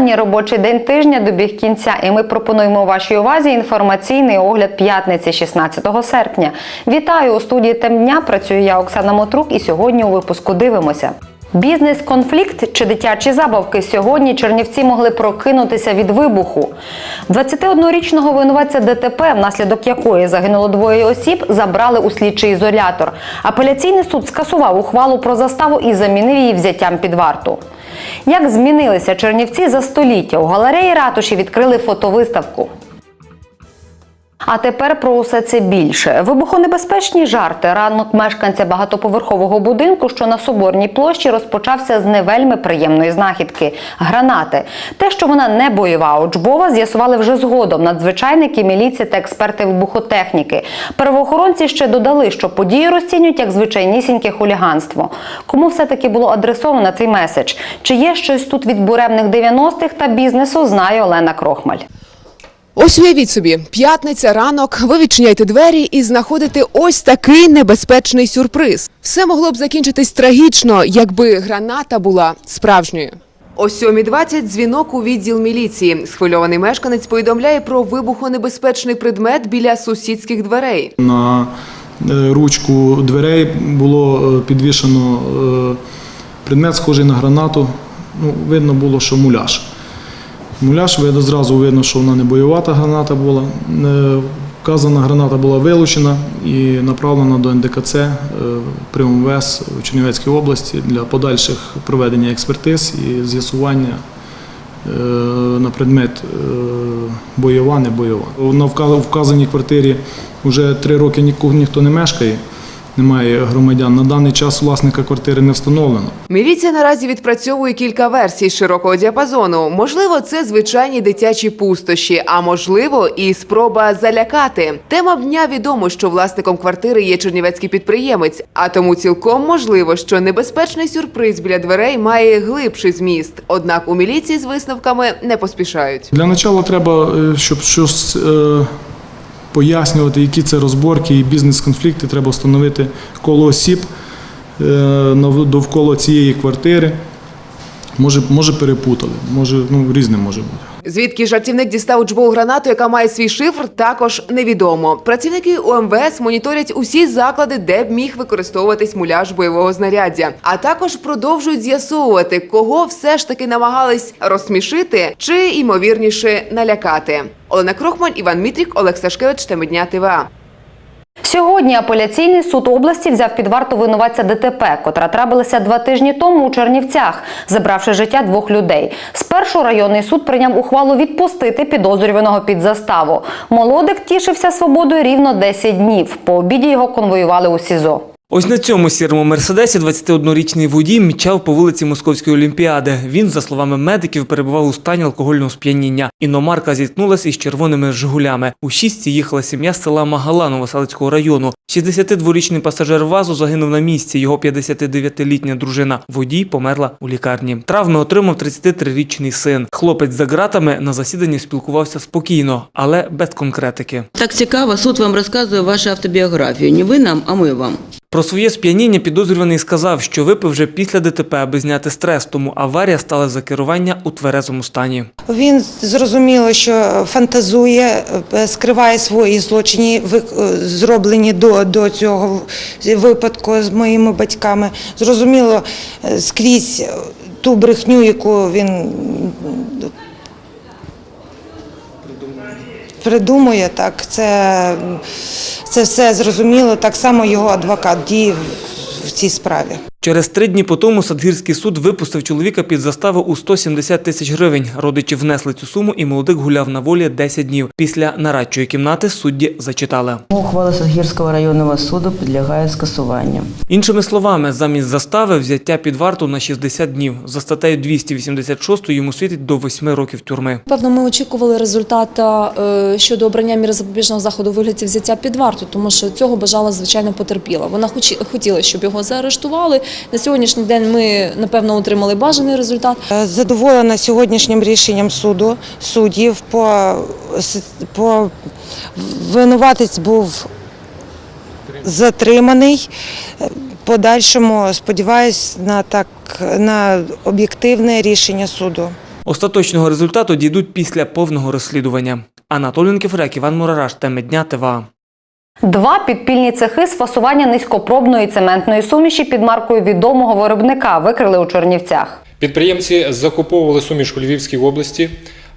Останній робочий день тижня добіг кінця, і ми пропонуємо вашій увазі інформаційний огляд п'ятниці, 16 серпня. Вітаю у студії Темдня. Працюю я Оксана Мотрук, і сьогодні у випуску дивимося. Бізнес-конфлікт чи дитячі забавки сьогодні чернівці могли прокинутися від вибуху. 21-річного винуватця ДТП, внаслідок якої загинуло двоє осіб, забрали у слідчий ізолятор. Апеляційний суд скасував ухвалу про заставу і замінив її взяттям під варту. Як змінилися чернівці за століття? У галереї ратуші відкрили фотовиставку. А тепер про усе це більше. Вибухонебезпечні жарти. Ранок мешканця багатоповерхового будинку, що на Соборній площі, розпочався з не вельми приємної знахідки гранати. Те, що вона не бойова, учбова, з'ясували вже згодом надзвичайники, міліції та експерти вибухотехніки. Правоохоронці ще додали, що подію розцінюють як звичайнісіньке хуліганство. Кому все-таки було адресовано цей меседж? Чи є щось тут від буремних 90-х та бізнесу, знає Олена Крохмаль. Ось уявіть собі, п'ятниця, ранок, ви відчиняєте двері і знаходите ось такий небезпечний сюрприз. Все могло б закінчитись трагічно, якби граната була справжньою. О 7.20 дзвінок у відділ міліції. Схвильований мешканець повідомляє про вибухонебезпечний предмет біля сусідських дверей. На е, ручку дверей було е, підвішено е, предмет, схожий на гранату. Ну, видно було, що муляж. Муляж, видно, зразу видно, що вона не бойовата граната була. Е, Вказана граната була вилучена і направлена до НДКЦ е, при МВС в Чернівецькій області для подальших проведення експертиз і з'ясування е, на предмет бойова, не бойова. На вказаній квартирі вже три роки ніхто не мешкає, немає громадян. На даний час власника квартири не встановлено. Міліція наразі відпрацьовує кілька версій широкого діапазону. Можливо, це звичайні дитячі пустощі, а можливо, і спроба залякати. Тема дня відомо, що власником квартири є чернівецький підприємець, а тому цілком можливо, що небезпечний сюрприз біля дверей має глибший зміст. Однак у міліції з висновками не поспішають. Для початку треба, е, щоб щось е, пояснювати, які це розборки і бізнес-конфлікти, треба встановити коло осіб е, довкола цієї квартири. Може, може перепутали, може, ну, різне може бути. Звідки жартівник дістав учбову гранату, яка має свій шифр, також невідомо. Працівники УМВС моніторять усі заклади, де б міг використовуватись муляж бойового знаряддя, а також продовжують з'ясовувати, кого все ж таки намагались розсмішити чи ймовірніше налякати. Олена Крохмаль, Іван Мітрік, Олег Сашкевич, Темедня ТВА. Сьогодні апеляційний суд області взяв під варту винуватця ДТП, котра трапилася два тижні тому у Чернівцях, забравши життя двох людей. Спершу районний суд прийняв ухвалу відпустити підозрюваного під заставу. Молодик тішився свободою рівно 10 днів. По обіді його конвоювали у СІЗО. Ось на цьому сірому мерседесі 21-річний водій мчав по вулиці Московської олімпіади. Він, за словами медиків, перебував у стані алкогольного сп'яніння. Іномарка зіткнулася із червоними жигулями. У шістці їхала сім'я з села Магала Новоселицького району. 62-річний пасажир ВАЗу загинув на місці. Його 59-літня дружина. Водій померла у лікарні. Травми отримав 33-річний син. Хлопець за ґратами на засіданні спілкувався спокійно, але без конкретики. Так цікаво, суд вам розказує вашу автобіографію. Не ви нам, а ми вам. Про своє сп'яніння підозрюваний сказав, що випив вже після ДТП, аби зняти стрес, тому аварія стала за керування у тверезому стані. Він зрозуміло, що фантазує, е, скриває свої злочини, е, зроблені до, до цього випадку з моїми батьками. Зрозуміло, е, скрізь ту брехню, яку він придумує, так, це, це все зрозуміло. Так само його адвокат діє в- цій справі. Через три дні по тому Садгірський суд випустив чоловіка під заставу у 170 тисяч гривень. Родичі внесли цю суму, і молодик гуляв на волі 10 днів. Після нарадчої кімнати судді зачитали. Ухвала Садгірського районного суду підлягає скасуванню. Іншими словами, замість застави взяття під варту на 60 днів. За статтею 286 йому світить до 8 років тюрми. Певно, ми очікували результата е, щодо обрання міри запобіжного заходу у вигляді взяття під варту, тому що цього бажала звичайно потерпіла. Вона хочі- хотіла, щоб його заарештували. На сьогоднішній день ми напевно отримали бажаний результат. Е, Задоволена сьогоднішнім рішенням суду суддів по, по винуватець був затриманий. Е, Подальшому сподіваюсь на так на об'єктивне рішення суду. Остаточного результату дійдуть після повного розслідування. Анатолій Кефрек, Іван Мурараш, теми дня ТВА. Два підпільні цехи з фасування низькопробної цементної суміші під маркою відомого виробника викрили у Чернівцях. Підприємці закуповували суміш у Львівській області,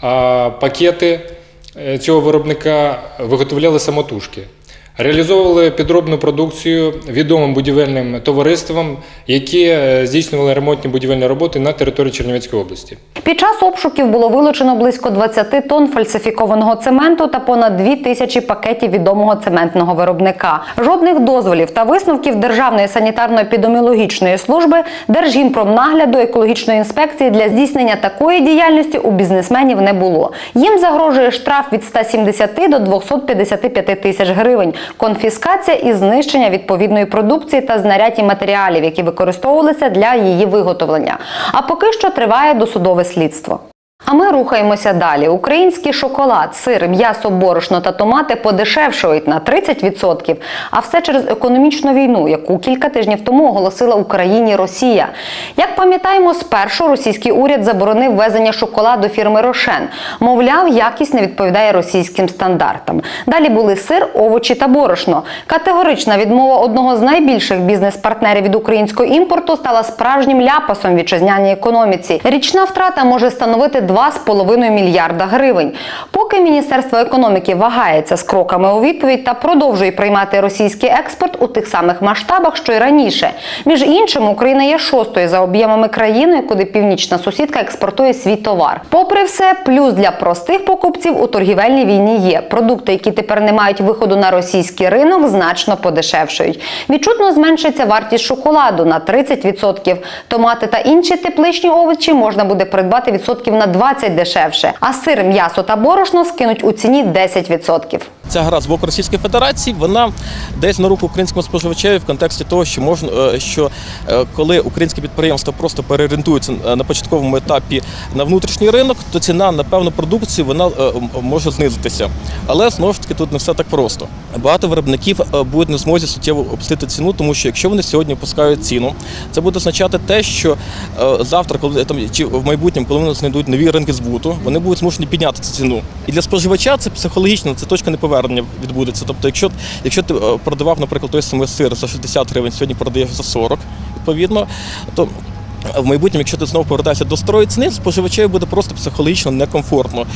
а пакети е, цього виробника виготовляли самотужки. Реалізовували підробну продукцію відомим будівельним товариствам, які е, здійснювали ремонтні будівельні роботи на території Чернівецької області. Під час обшуків було вилучено близько 20 тонн фальсифікованого цементу та понад 2 тисячі пакетів відомого цементного виробника. Жодних дозволів та висновків Державної санітарно-епідеміологічної служби, Держгінпромнагляду, екологічної інспекції для здійснення такої діяльності у бізнесменів не було. Їм загрожує штраф від 170 до 255 тисяч гривень, конфіскація і знищення відповідної продукції та знарядь і матеріалів, які використовувалися для її виготовлення. А поки що триває досудове слідство. А ми рухаємося далі. Український шоколад, сир, м'ясо, борошно та томати подешевшують на 30%, а все через економічну війну, яку кілька тижнів тому оголосила Україні Росія. Як пам'ятаємо, спершу російський уряд заборонив ввезення шоколаду фірми Рошен. Мовляв, якість не відповідає російським стандартам. Далі були сир, овочі та борошно. Категорична відмова одного з найбільших бізнес-партнерів від українського імпорту стала справжнім ляпасом вітчизняній економіці. Річна втрата може становити 2,5 мільярда гривень. Поки Міністерство економіки вагається з кроками у відповідь та продовжує приймати російський експорт у тих самих масштабах, що й раніше. Між іншим, Україна є шостою за об'ємами країною, куди північна сусідка експортує свій товар. Попри все, плюс для простих покупців у торгівельній війні є. Продукти, які тепер не мають виходу на російський ринок, значно подешевшують. Відчутно зменшиться вартість шоколаду на 30%. Томати та інші тепличні овочі можна буде придбати відсотків на 20 дешевше. А сир, м'ясо та борошно скинуть у ціні 10%. Ця гра з боку Російської Федерації вона десь на руку українському споживачеві в контексті того, що можна е, що е, коли українське підприємство просто переорієнтується е, на початковому етапі на внутрішній ринок, то ціна на певну продукцію вона може знизитися. Але знову ж таки тут не все так просто. Багато виробників будуть не змозі суттєво опустити ціну, тому що якщо вони сьогодні опускають ціну, це буде означати те, що завтра, коли там чи в майбутньому, коли вони знайдуть нові ринки збуту, вони будуть змушені підняти цю ціну. І для споживача це психологічно, це точка неповернення відбудеться. Тобто, якщо якщо ти е, продавав, наприклад, той самий сир за 60 гривень, сьогодні продаєш за 40, відповідно, то в майбутньому, якщо ти знову повертаєшся до старої ціни, споживачеві буде просто психологічно некомфортно.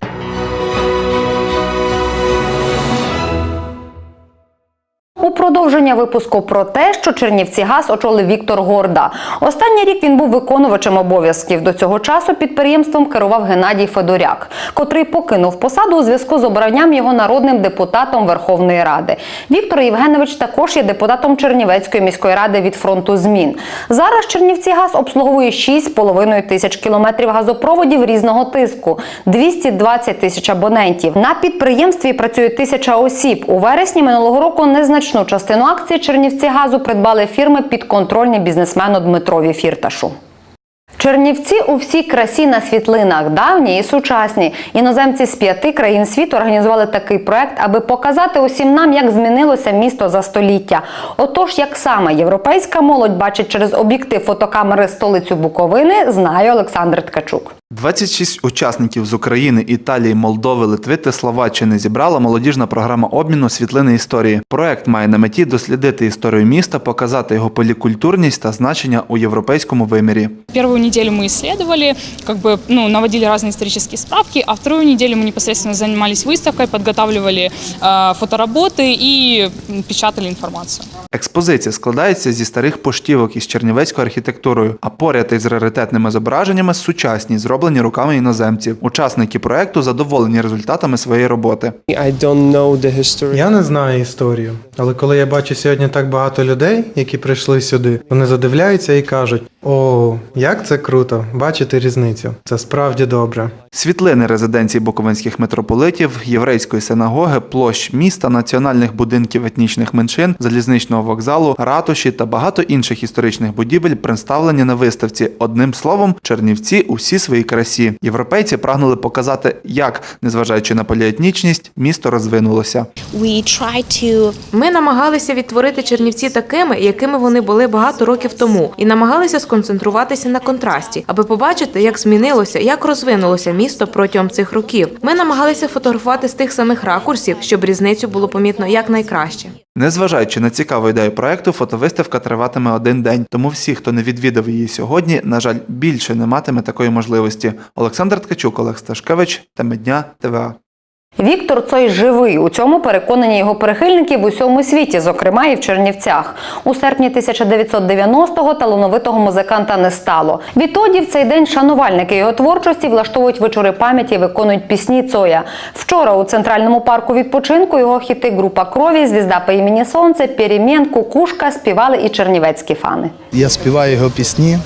Продовження випуску про те, що Чернівці газ очолив Віктор Горда. Останній рік він був виконувачем обов'язків. До цього часу підприємством керував Геннадій Федоряк, котрий покинув посаду у зв'язку з обранням його народним депутатом Верховної Ради. Віктор Євгенович також є депутатом Чернівецької міської ради від фронту змін. Зараз Чернівці газ обслуговує 6,5 тисяч кілометрів газопроводів різного тиску, 220 тисяч абонентів. На підприємстві працює тисяча осіб. У вересні минулого року незначну частину акцій Чернівці газу придбали фірми підконтрольні бізнесмену Дмитрові Фірташу. Чернівці у всій красі на світлинах, давні і сучасні. Іноземці з п'яти країн світу організували такий проект, аби показати усім нам, як змінилося місто за століття. Отож, як саме європейська молодь бачить через об'єктив фотокамери столицю Буковини, знає Олександр Ткачук. 26 учасників з України, Італії, Молдови, Литви та Словаччини зібрала молодіжна програма обміну світлини історії. Проект має на меті дослідити історію міста, показати його полікультурність та значення у європейському вимірі. Первую неделю мы исследовали, как бы, ну, наводили разные исторические справки, а вторую неделю мы непосредственно занимались выставкой, подготавливали э, фотоработы и м, печатали информацию. Експозиція складається зі старих поштівок із чернівецькою архітектурою, а поряд із раритетними зображеннями сучасні, зроблені руками іноземців. Учасники проекту задоволені результатами своєї роботи. Я не знаю історію, але коли я бачу сьогодні так багато людей, які прийшли сюди, вони задивляються і кажуть: о, як це круто, бачити різницю. Це справді добре. Світлини резиденцій буковинських митрополитів, єврейської синагоги, площ міста, національних будинків етнічних меншин, залізничного вокзалу, ратуші та багато інших історичних будівель представлені на виставці. Одним словом, Чернівці усі свої красі. Європейці прагнули показати, як, незважаючи на поліетнічність, місто розвинулося. Ми намагалися відтворити Чернівці такими, якими вони були багато років тому, і намагалися сконцентруватися на контрасті, аби побачити, як змінилося, як розвинулося місто протягом цих років. Ми намагалися фотографувати з тих самих ракурсів, щоб різницю було помітно якнайкраще. Незважаючи на цікаву ідею проекту, фотовиставка триватиме один день. Тому всі, хто не відвідав її сьогодні, на жаль, більше не матиме такої можливості. Олександр Ткачук, Олег Сташкевич, теми дня ТВА. Віктор Цой живий. У цьому переконані його прихильники в усьому світі, зокрема і в Чернівцях. У серпні 1990-го талановитого музиканта не стало. Відтоді в цей день шанувальники його творчості влаштовують вечори пам'яті виконують пісні Цоя. Вчора у центральному парку відпочинку його хіти група крові, звізда по імені Сонце, Перемін, Кукушка співали і чернівецькі фани. Я співаю його пісні,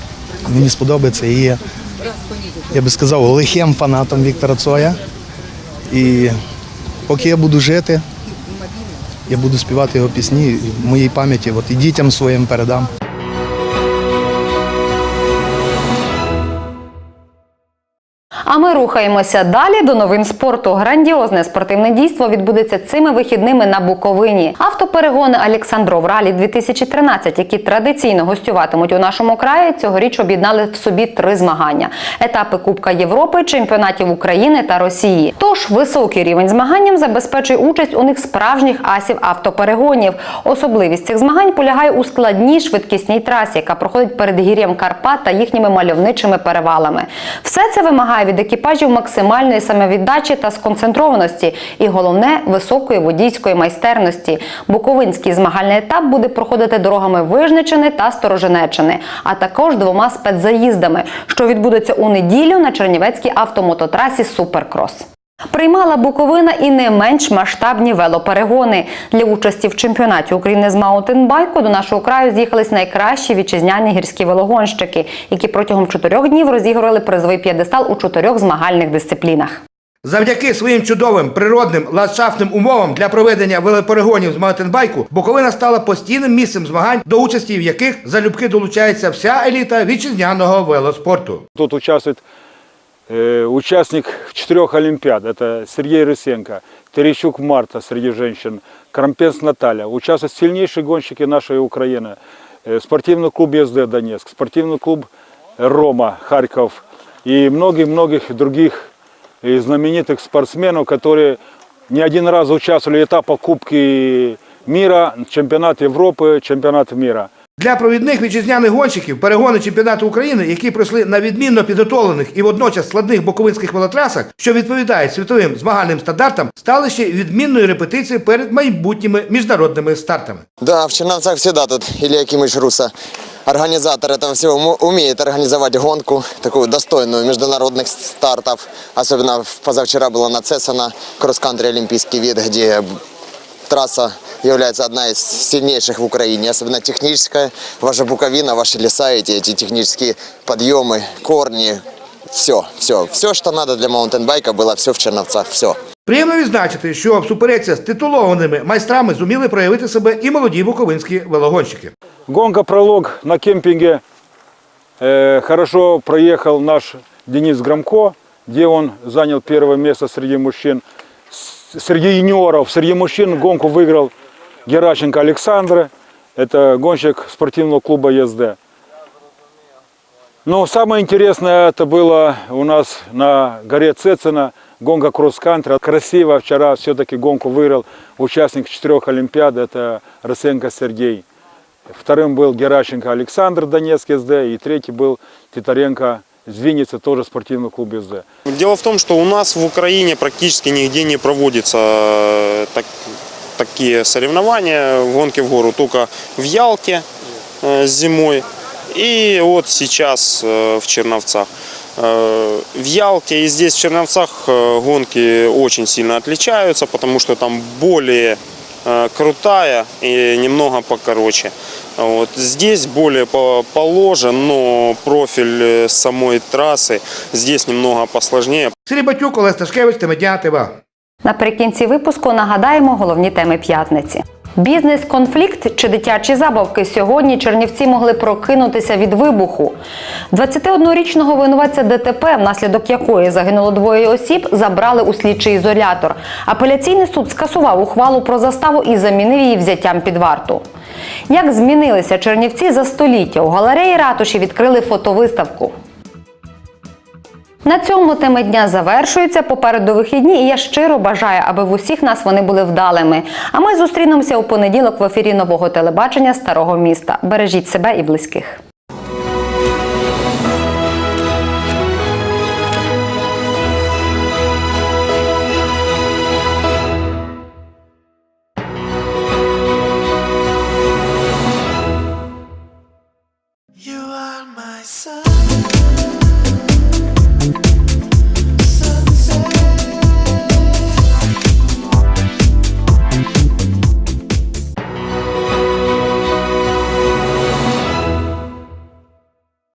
мені сподобається і я би сказав, лихим фанатом Віктора Цоя. І поки я буду жити, я буду співати його пісні в моїй пам'яті, от і дітям своїм передам. А ми рухаємося далі до новин спорту. Грандіозне спортивне дійство відбудеться цими вихідними на Буковині. Автоперегони Олександров Ралі 2013, які традиційно гостюватимуть у нашому краї, цьогоріч об'єднали в собі три змагання: етапи Кубка Європи, чемпіонатів України та Росії. Тож високий рівень змаганням забезпечує участь у них справжніх асів автоперегонів. Особливість цих змагань полягає у складній швидкісній трасі, яка проходить перед гір'ям Карпат та їхніми мальовничими перевалами. Все це вимагає від екіпажів максимальної самовіддачі та сконцентрованості, і головне високої водійської майстерності. Буковинський змагальний етап буде проходити дорогами Вижничини та Стороженечини, а також двома спецзаїздами, що відбудеться у неділю на Чернівецькій автомототрасі Суперкрос. Приймала Буковина і не менш масштабні велоперегони. Для участі в чемпіонаті України з маунтинбайку до нашого краю з'їхались найкращі вітчизняні гірські велогонщики, які протягом чотирьох днів розігрували призовий п'єдестал у чотирьох змагальних дисциплінах. Завдяки своїм чудовим природним ландшафтним умовам для проведення велоперегонів з маунтинбайку Буковина стала постійним місцем змагань, до участі в яких залюбки долучається вся еліта вітчизняного велоспорту. Тут участвует э, участник в четырех Олимпиад. Это Сергей Рысенко, Терещук Марта среди женщин, Крампенс Наталья. Участвуют сильнейшие гонщики нашей Украины. Э, спортивный клуб ЕСД Донецк, спортивный клуб Рома Харьков и многих-многих других э, знаменитых спортсменов, которые не один раз участвовали в этапах Кубки мира, чемпионат Европы, чемпионат мира. Для провідних вітчизняних гонщиків перегони чемпіонату України, які пройшли на відмінно підготовлених і водночас складних буковинських велотрасах, що відповідають світовим змагальним стандартам, стали ще відмінною репетицією перед майбутніми міжнародними стартами. Да, в Черновцах всегда тут Илья Якимович Руса, организатор этого всего, му- умеет организовать гонку, такую достойную международных стартов. Особенно в- позавчера была нацесана кросс-кантри олимпийский вид, где трасса является одна из сильнейших в Украине, особенно техническая. Ваша Буковина, ваши леса, эти, эти технические подъемы, корни, все, все, все, что надо для маунтинбайка, было все в Черновцах, все. Приємно відзначити, що в суперечці з титулованими майстрами зуміли проявити себе і молоді буковинські велогонщики. Гонка пролог на кемпинге. Э, хорошо проехал наш Денис Громко, где он занял первое место среди мужчин. Среди юниоров, среди мужчин гонку выиграл Геращенко Александр. Это гонщик спортивного клуба ЕСД. Но самое интересное это было у нас на горе Цецина, гонка кросс-кантри. Красиво вчера все-таки гонку выиграл участник четырех Олимпиад, это Росенко Сергей. Вторым был Геращенко Александр, Донецк СД, и третий был Титаренко из Винницы, тоже спортивный клуб СД. Дело в том, что у нас в Украине практически нигде не проводятся э, так- такие соревнования, гонки в гору, только в Ялте э, зимой и вот сейчас э, в Черновцах. Э, В Ялте и здесь в Черновцах э, гонки очень сильно отличаются, потому что там более э, крутая и немного покороче. Вот. Здесь более по- положен, но профиль э, самой трассы здесь немного посложнее. Сергій Батюк, Олег Сташкевич, Темедня ТВА. Наприкінці випуску нагадаємо головні теми п'ятниці. Бізнес-конфлікт чи дитячі забавки сьогодні чернівці могли прокинутися від вибуху. 21-річного винуватця ДТП, внаслідок якої загинуло двоє осіб, забрали у слідчий ізолятор. Апеляційний суд скасував ухвалу про заставу і замінив її взяттям під варту. Як змінилися чернівці за століття? У галереї ратуші відкрили фотовиставку. На цьому теми дня завершуються. Попереду вихідні, і я щиро бажаю, аби в усіх нас вони були вдалими. А ми зустрінемося у понеділок в ефірі нового телебачення Старого міста. Бережіть себе і близьких.